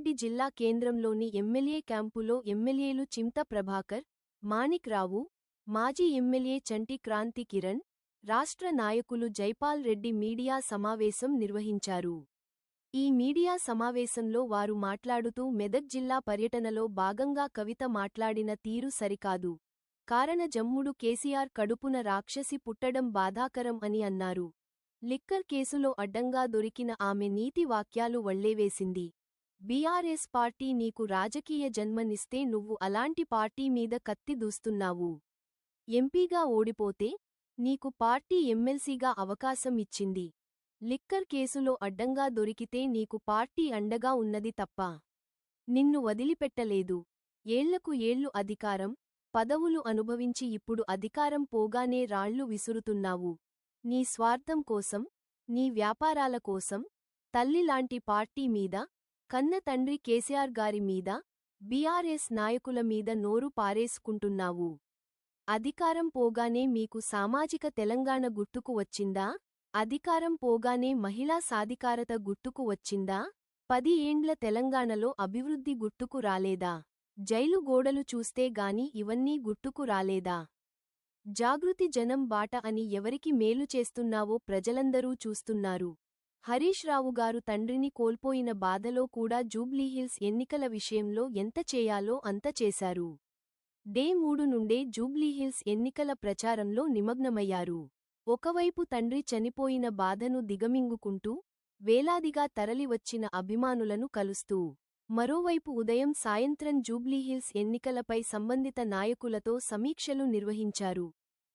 రంగారెడ్డి జిల్లా కేంద్రంలోని ఎమ్మెల్యే క్యాంపులో ఎమ్మెల్యేలు చింత ప్రభాకర్ మాణిక్ రావు మాజీ ఎమ్మెల్యే చంటి క్రాంతి కిరణ్ రాష్ట్ర నాయకులు జైపాల్ రెడ్డి మీడియా సమావేశం నిర్వహించారు. ఈ మీడియా సమావేశంలో వారు మాట్లాడుతూ మెదక్ జిల్లా పర్యటనలో భాగంగా కవిత మాట్లాడిన తీరు సరికాదు. కారణ జమ్ముడు కేసీఆర్ కడుపున రాక్షసి పుట్టడం బాధాకరం అని అన్నారు. లిక్కర్ కేసులో అడ్డంగా దొరికిన ఆమె నీతి వాక్యాలు వళ్ళేవేసింది బీఆర్ఎస్ పార్టీ నీకు రాజకీయ జన్మనిస్తే నువ్వు అలాంటి పార్టీ మీద కత్తి దూస్తున్నావు. ఎంపీగా ఓడిపోతే నీకు పార్టీ ఎమ్మెల్సీగా అవకాశం ఇచ్చింది. లిక్కర్ కేసులో అడ్డంగా దొరికితే నీకు పార్టీ అండగా ఉన్నది తప్ప నిన్ను వదిలిపెట్టలేదు. ఏళ్ళకు ఏళ్ళు అధికారం పదవులు అనుభవించి ఇప్పుడు అధికారం పోగానే రాళ్ళు విసురుతున్నావు. నీ స్వార్థం కోసం నీ వ్యాపారాల కోసం తల్లిలాంటి పార్టీ మీద కన్న తండ్రి కేసీఆర్ గారి మీద బీఆర్ఎస్ నాయకుల మీద నోరు పారేసుకుంటున్నావు. అధికారం పోగానే మీకు సామాజిక తెలంగాణ గుర్తుకు వచ్చిందా? అధికారం పోగానే మహిళా సాధికారత గుర్తుకు వచ్చిందా? పది ఏండ్ల తెలంగాణలో అభివృద్ధి గుర్తుకు రాలేదా? జైలు గోడలు చూస్తే గాని ఇవన్నీ గుర్తుకు రాలేదా? జాగృతి జనం బాట అని ఎవరికి మేలు చేస్తున్నావో ప్రజలందరూ చూస్తున్నారు. హరీష్ రావు గారు తండ్రిని కోల్పోయిన బాధలో కూడా జూబ్లీహిల్స్ ఎన్నికల విషయంలో ఎంత చేయాలో అంత చేశారు. డే మూడు నుండే జూబ్లీహిల్స్ ఎన్నికల ప్రచారంలో నిమగ్నమయ్యారు. ఒకవైపు తండ్రి చనిపోయిన బాధను దిగమింగుకుంటూ వేలాదిగా తరలివచ్చిన అభిమానులను కలుస్తూ మరోవైపు ఉదయం సాయంత్రం జూబ్లీహిల్స్ ఎన్నికలపై సంబంధిత నాయకులతో సమీక్షలు నిర్వహించారు.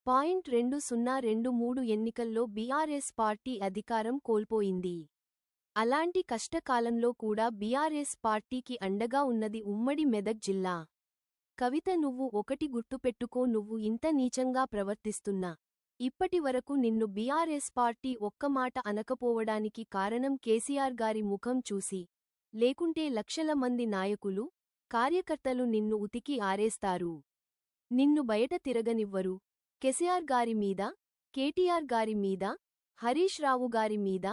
పాయింట్ రెండు సున్నా రెండు మూడు ఎన్నికల్లో బీఆర్ఎస్ పార్టీ అధికారం కోల్పోయింది. అలాంటి కష్టకాలంలో కూడా బీఆర్ఎస్ పార్టీకి అండగా ఉన్నది ఉమ్మడి మెదక్ జిల్లా. కవిత నువ్వు ఒకటి గుర్తుపెట్టుకో నువ్వు ఇంత నీచంగా ప్రవర్తిస్తున్నా. ఇప్పటి వరకు నిన్ను బీఆర్ఎస్ పార్టీ ఒక్క మాట అనకపోవడానికి కారణం కేసీఆర్ గారి ముఖం చూసి లేకుంటే లక్షల మంది నాయకులు కార్యకర్తలు నిన్ను ఉతికి ఆరేస్తారు. నిన్ను బయట తిరగనివ్వరు. కెసిఆర్ గారి మీద కేటీఆర్ గారి మీద హరీష్ రావు గారి మీద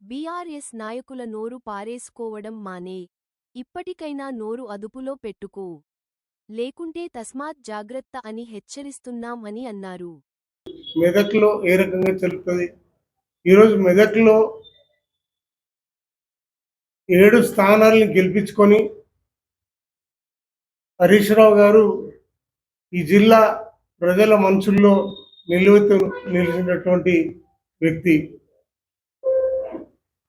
బీఆర్ఎస్ నాయకుల నోరు పారేసుకోవడం మానే. ఇప్పటికైనా నోరు అదుపులో పెట్టుకో. లేకుంటే తస్మాత్ జాగ్రత్త అని హెచ్చరిస్తున్నాం అని అన్నారు. మెదక్లో ఏ రకంగా తెలుపుతుంది? ఈరోజు మెదక్లో ఏడు స్థానాలను గెలిపించుకొని హరీష్ రావు గారు ఈ జిల్లా ప్రజల మనసుల్లో నిలువెత్తు నిలిచినటువంటి వ్యక్తి.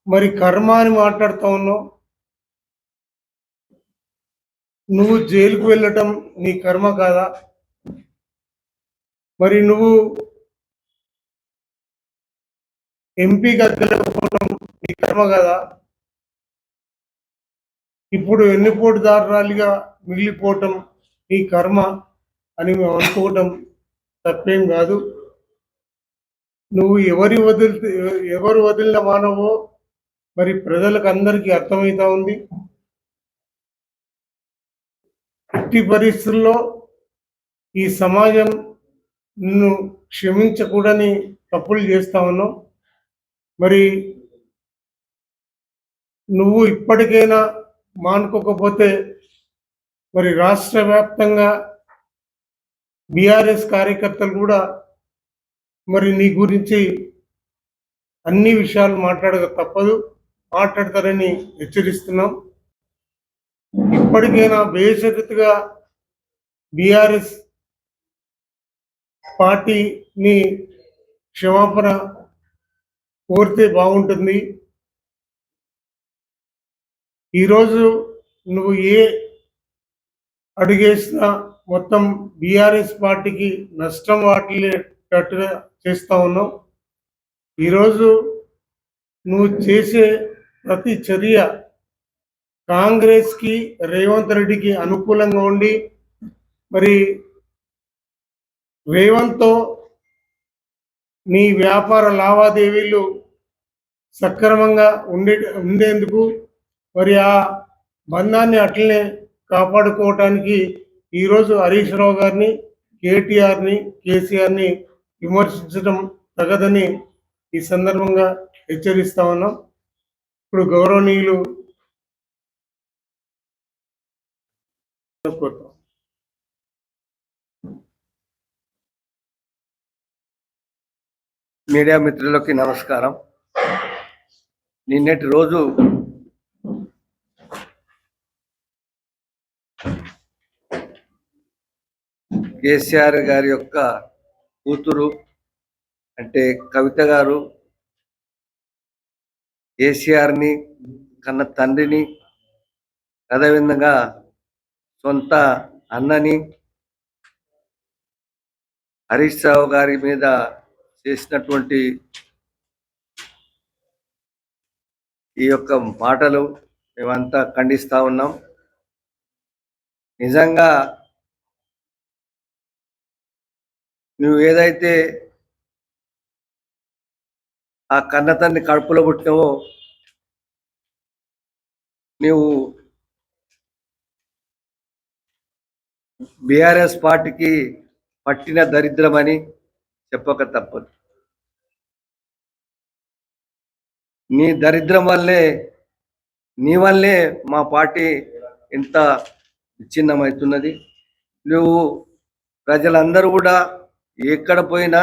మరి కర్మ అని మాట్లాడుతూ ఉన్నావు. నువ్వు జైలుకు వెళ్ళటం నీ కర్మ కాదా? మరి నువ్వు ఎంపీగా గెలవకపోవడం నీ కర్మ కదా? ఇప్పుడు ఎన్నిపోటుదారురాలిగా మిగిలిపోవటం నీ కర్మ. అని మేము అనుకోవడం తప్పేం కాదు. నువ్వు ఎవరి వదిలి ఎవరు వదిలిన మానవో మరి ప్రజలకు అందరికీ అర్థమవుతా ఉంది. ఎట్టి పరిస్థితుల్లో ఈ సమాజం నిన్ను క్షమించకూడని తప్పులు చేస్తా ఉన్నావు. మరి నువ్వు ఇప్పటికైనా మానుకోకపోతే మరి రాష్ట్ర వ్యాప్తంగా బీఆర్ఎస్ కార్యకర్తలు కూడా మరి నీ గురించి అన్ని విషయాలు మాట్లాడక తప్పదు మాట్లాడతారని హెచ్చరిస్తున్నాం. ఇప్పటికైనా బేషరతుగా బీఆర్ఎస్ పార్టీని క్షమాపణ కోరితే బాగుంటుంది. ఈరోజు నువ్వు ఏ అడుగేసినా మొత్తం బీఆర్ఎస్ పార్టీకి నష్టం వాటిల్లేటట్టుగా చేస్తూ ఉన్నావు ఈరోజు నువ్వు చేసే ప్రతి చర్య కాంగ్రెస్కి రేవంత్ రెడ్డికి అనుకూలంగా ఉండి మరి రేవంత్తో నీ వ్యాపార లావాదేవీలు సక్రమంగా ఉండే ఉండేందుకు మరి ఆ బంధాన్ని అట్లనే కాపాడుకోవటానికి ఈరోజు హరీష్ రావు గారిని కేటీఆర్ని కేసీఆర్ని విమర్శించడం తగదని ఈ సందర్భంగా హెచ్చరిస్తా ఉన్నాం ఇప్పుడు గౌరవనీయులు కోరుతాం. మీడియా మిత్రులకి నమస్కారం నిన్నటి రోజు కేసీఆర్ గారి యొక్క కూతురు అంటే కవిత గారు కేసీఆర్ని కన్న తండ్రిని అదేవిధంగా సొంత అన్నని హరీష్ రావు గారి మీద చేసినటువంటి ఈ యొక్క మాటలు మేమంతా ఖండిస్తూ ఉన్నాం. నిజంగా నువ్వు ఏదైతే ఆ కన్నతన్ని కడుపులో పుట్టినవో నీవు బీఆర్ఎస్ పార్టీకి పట్టిన దరిద్రమని చెప్పక తప్పదు. నీ దరిద్రం వల్లే నీ వల్లే మా పార్టీ ఇంత విచ్ఛిన్నమవుతున్నది. నువ్వు ప్రజలందరూ కూడా ఎక్కడ పోయినా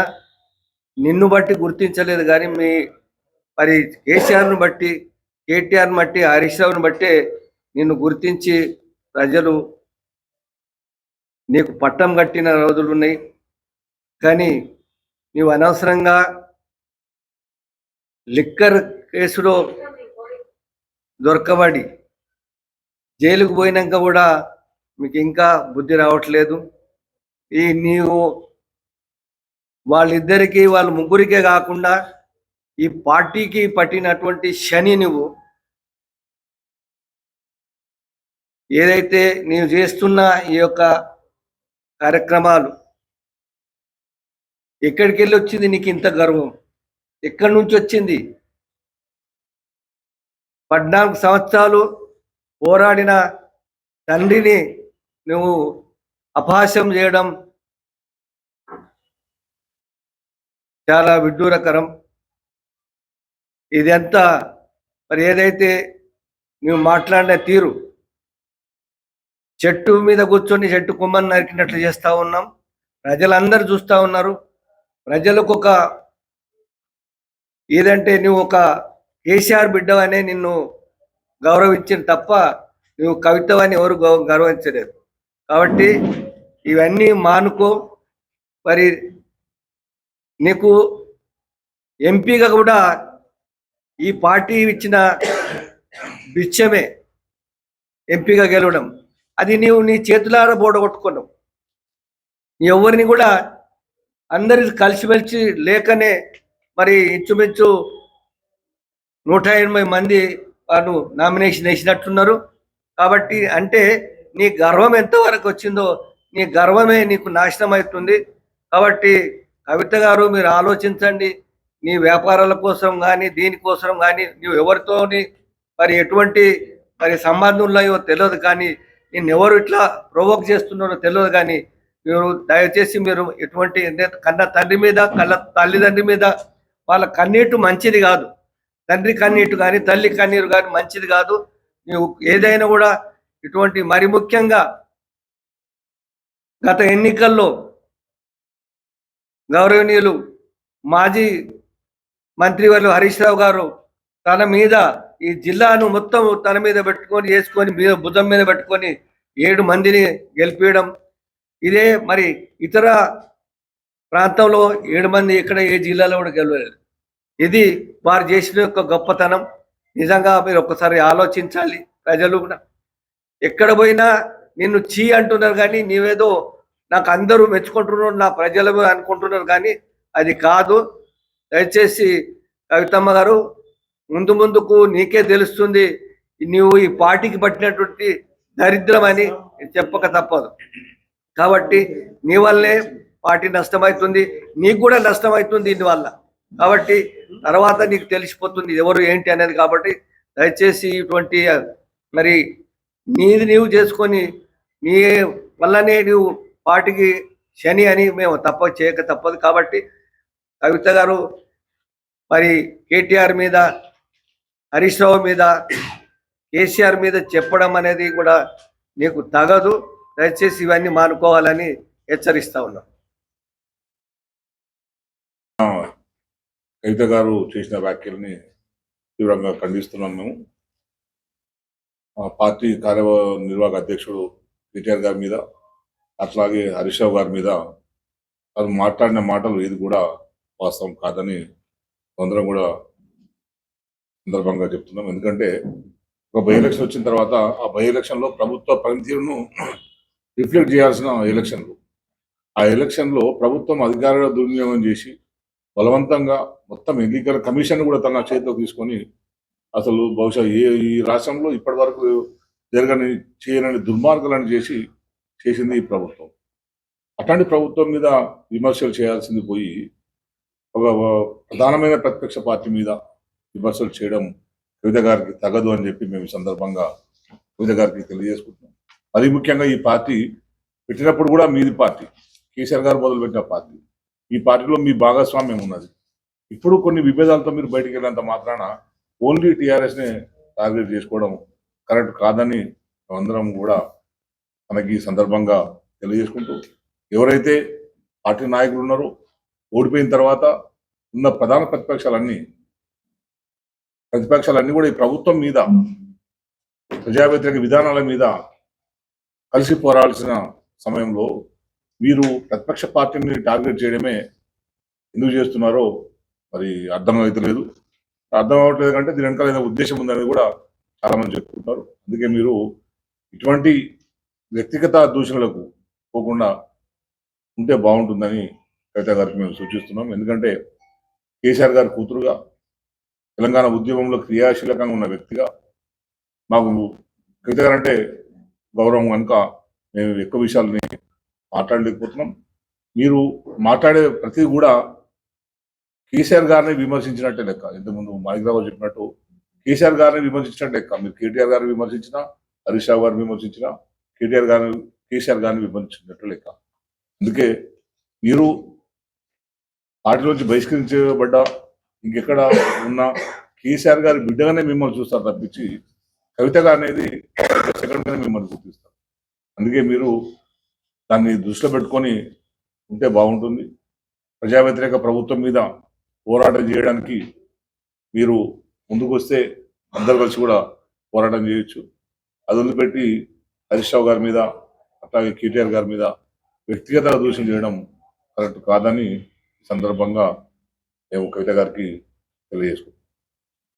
నిన్ను బట్టి గుర్తించలేదు కానీ మీ మరి కేసీఆర్ను బట్టి కేటీఆర్ని బట్టి హరీష్ రావుని బట్టి నిన్ను గుర్తించి ప్రజలు నీకు పట్టం కట్టిన రోజులు ఉన్నాయి. కానీ నీవు అనవసరంగా లిక్కర్ కేసులో దొరకబడి జైలుకు పోయినాక కూడా మీకు ఇంకా బుద్ధి రావట్లేదు. ఈ నీవు వాళ్ళిద్దరికీ వాళ్ళ ముగ్గురికే కాకుండా ఈ పార్టీకి పట్టినటువంటి శని నువ్వు ఏదైతే నేను చేస్తున్న ఈ యొక్క కార్యక్రమాలు ఎక్కడికి వెళ్ళి వచ్చింది నీకు ఇంత గర్వం? ఎక్కడి నుంచి వచ్చింది పద్నాలుగు సంవత్సరాలు పోరాడిన తండ్రిని నువ్వు అపహాస్యం చేయడం చాలా విడ్డూరకరం. ఇదంతా మరి ఏదైతే నువ్వు మాట్లాడిన తీరు చెట్టు మీద కూర్చొని చెట్టు కొమ్మని నరికినట్లు చేస్తూ ఉన్నాం. ప్రజలందరూ చూస్తూ ఉన్నారు. ప్రజలకు ఒక ఏదంటే నువ్వు ఒక కేసీఆర్ బిడ్డవనే నిన్ను గౌరవించిన తప్ప నువ్వు కవితవని ఎవరు గౌ- గౌరవించలేదు. కాబట్టి ఇవన్నీ మానుకో. మరి నీకు ఎంపీగా కూడా ఈ పార్టీ ఇచ్చిన బిచ్చమే ఎంపీగా గెలవడం. అది నీవు నీ చేతులారా బోడగొట్టుకున్నావు. నీ ఎవరిని కూడా అందరి కలిసిమెలిసి లేకనే మరి ఇంచుమించు నూట ఎనభై మంది వాళ్ళు నామినేషన్ వేసినట్టున్నారు. కాబట్టి అంటే నీ గర్వం ఎంతవరకు వచ్చిందో నీ గర్వమే నీకు నాశనం అవుతుంది. కాబట్టి కవిత గారు మీరు ఆలోచించండి. నీ వ్యాపారాల కోసం కానీ దీనికోసం కానీ నువ్వు ఎవరితోని మరి ఎటువంటి మరి సంబంధం ఉన్నాయో తెలియదు కానీ నేను ఎవరు ఇట్లా ప్రొవోక్ చేస్తున్నారో తెలియదు కానీ మీరు దయచేసి మీరు ఎటువంటి కన్న తండ్రి మీద కళ్ళ తల్లిదండ్రి మీద వాళ్ళ కన్నీటు మంచిది కాదు. తండ్రి కన్నీటు కానీ తల్లి కన్నీరు కానీ మంచిది కాదు. నువ్వు ఏదైనా కూడా ఇటువంటి మరి ముఖ్యంగా గత ఎన్నికల్లో గౌరవనీయులు మాజీ మంత్రివర్లు హరీష్ రావు గారు తన మీద ఈ జిల్లాను మొత్తం తన మీద పెట్టుకొని వేసుకొని మీద బుధం మీద పెట్టుకొని ఏడు మందిని గెలిపించడం ఇదే మరి ఇతర ప్రాంతంలో ఏడు మంది ఇక్కడ ఏ జిల్లాలో కూడా గెలవలేదు. ఇది వారు చేసిన యొక్క గొప్పతనం. నిజంగా మీరు ఒక్కసారి ఆలోచించాలి ప్రజలు కూడా. ఎక్కడ పోయినా నిన్ను చీ అంటున్నారు కానీ నీవేదో నాకు అందరూ మెచ్చుకుంటున్నారు నా ప్రజలు అనుకుంటున్నారు కానీ అది కాదు. దయచేసి కవితమ్మ గారు ముందు ముందుకు నీకే తెలుస్తుంది నీవు ఈ పార్టీకి పట్టినటువంటి దరిద్రమని చెప్పక తప్పదు. కాబట్టి నీ వల్లే పార్టీ నష్టమవుతుంది నీకు కూడా నష్టమవుతుంది దీనివల్ల. కాబట్టి తర్వాత నీకు తెలిసిపోతుంది ఎవరు ఏంటి అనేది కాబట్టి దయచేసి ఇటువంటి మరి నీది నీవు చేసుకొని నీ వల్లనే నువ్వు వాటికి శని అని మేము తప్ప చేయక తప్పదు కాబట్టి కవిత గారు మరి కేటీఆర్ మీద హరీష్ రావు మీద కేసీఆర్ మీద చెప్పడం అనేది కూడా నీకు తగదు. దయచేసి ఇవన్నీ మానుకోవాలని హెచ్చరిస్తా ఉన్నాం. కవిత గారు చేసిన వ్యాఖ్యల్ని తీవ్రంగా ఖండిస్తున్నాం మేము. పార్టీ పార్టీ కార్యనిర్వాహక అధ్యక్షుడు కేటీఆర్ గారి మీద అట్లాగే హరీష్ రావు గారి మీద వారు మాట్లాడిన మాటలు ఇది కూడా వాస్తవం కాదని అందరం కూడా సందర్భంగా చెప్తున్నాం. ఎందుకంటే ఒక బై ఎలక్షన్ వచ్చిన తర్వాత ఆ బై ఎలక్షన్లో ప్రభుత్వ పనితీరును రిఫ్లెక్ట్ చేయాల్సిన ఎలక్షన్లు. ఆ ఎలక్షన్లో ప్రభుత్వం అధికారుల దుర్వినియోగం చేసి బలవంతంగా మొత్తం ఎన్నికల కమిషన్ కూడా తన చేతిలో తీసుకొని అసలు బహుశా ఏ ఈ రాష్ట్రంలో ఇప్పటి వరకు జరగని చేయనని దుర్మార్గాలను చేసి చేసింది ఈ ప్రభుత్వం. అట్లాంటి ప్రభుత్వం మీద విమర్శలు చేయాల్సింది పోయి ఒక ప్రధానమైన ప్రతిపక్ష పార్టీ మీద విమర్శలు చేయడం కవిత గారికి తగదు అని చెప్పి మేము ఈ సందర్భంగా కవిత గారికి తెలియజేసుకుంటున్నాం. అది ముఖ్యంగా ఈ పార్టీ పెట్టినప్పుడు కూడా మీది పార్టీ కేసీఆర్ గారు మొదలుపెట్టిన పార్టీ. ఈ పార్టీలో మీ భాగస్వామ్యం ఉన్నది. ఇప్పుడు కొన్ని విభేదాలతో మీరు బయటికి వెళ్ళినంత మాత్రాన ఓన్లీ టీఆర్ఎస్ నే టార్గెట్ చేసుకోవడం కరెక్ట్ కాదని అందరం కూడా మనకి ఈ సందర్భంగా తెలియజేసుకుంటూ ఎవరైతే పార్టీ నాయకులు ఉన్నారో ఓడిపోయిన తర్వాత ఉన్న ప్రధాన ప్రతిపక్షాలన్నీ ప్రతిపక్షాలన్నీ కూడా ఈ ప్రభుత్వం మీద ప్రజా వ్యతిరేక విధానాల మీద కలిసి పోరాల్సిన సమయంలో వీరు ప్రతిపక్ష పార్టీని టార్గెట్ చేయడమే ఎందుకు చేస్తున్నారో మరి అర్థం అవుతలేదు అర్థం అవ్వట్లేదు కంటే దీని వెనకాల ఏదో ఉద్దేశం ఉందనేది కూడా చాలా మంది చెప్పుకుంటారు అందుకే మీరు ఇటువంటి వ్యక్తిగత దూషణలకు పోకుండా ఉంటే బాగుంటుందని కవిత గారికి మేము సూచిస్తున్నాం. ఎందుకంటే కేసీఆర్ గారి కూతురుగా తెలంగాణ ఉద్యమంలో క్రియాశీలకంగా ఉన్న వ్యక్తిగా మాకు కవిత గారు అంటే గౌరవం కనుక మేము ఎక్కువ విషయాలని మాట్లాడలేకపోతున్నాం. మీరు మాట్లాడే ప్రతి కూడా కేసీఆర్ గారిని విమర్శించినట్టే లెక్క. ఇంతకుముందు మాణిక్రావు చెప్పినట్టు కేసీఆర్ గారిని విమర్శించినట్టు లెక్క. మీరు కేటీఆర్ గారిని విమర్శించినా హరీష్ రావు గారిని విమర్శించినా కేటీఆర్ గారిని కేసీఆర్ గారిని విమర్శించినట్టు లెక్క. అందుకే మీరు పార్టీలోంచి బహిష్కరించబడ్డ ఇంకెక్కడ ఉన్న కేసీఆర్ గారి బిడ్డగానే మిమ్మల్ని చూస్తారు తప్పించి కవిత అనేది సెకండ్ మిమ్మల్ని గుర్తిస్తారు. అందుకే మీరు దాన్ని దృష్టిలో పెట్టుకొని ఉంటే బాగుంటుంది. ప్రజా వ్యతిరేక ప్రభుత్వం మీద పోరాటం చేయడానికి మీరు ముందుకు వస్తే అందరు కలిసి కూడా పోరాటం చేయొచ్చు. అది వదిలిపెట్టి హరీష్ రావు గారి మీద అట్లాగే కేటీఆర్ గారి మీద వ్యక్తిగత దూషణ చేయడం కరెక్ట్ కాదని సందర్భంగా మేము కవిత గారికి తెలియజేసుకుంటాం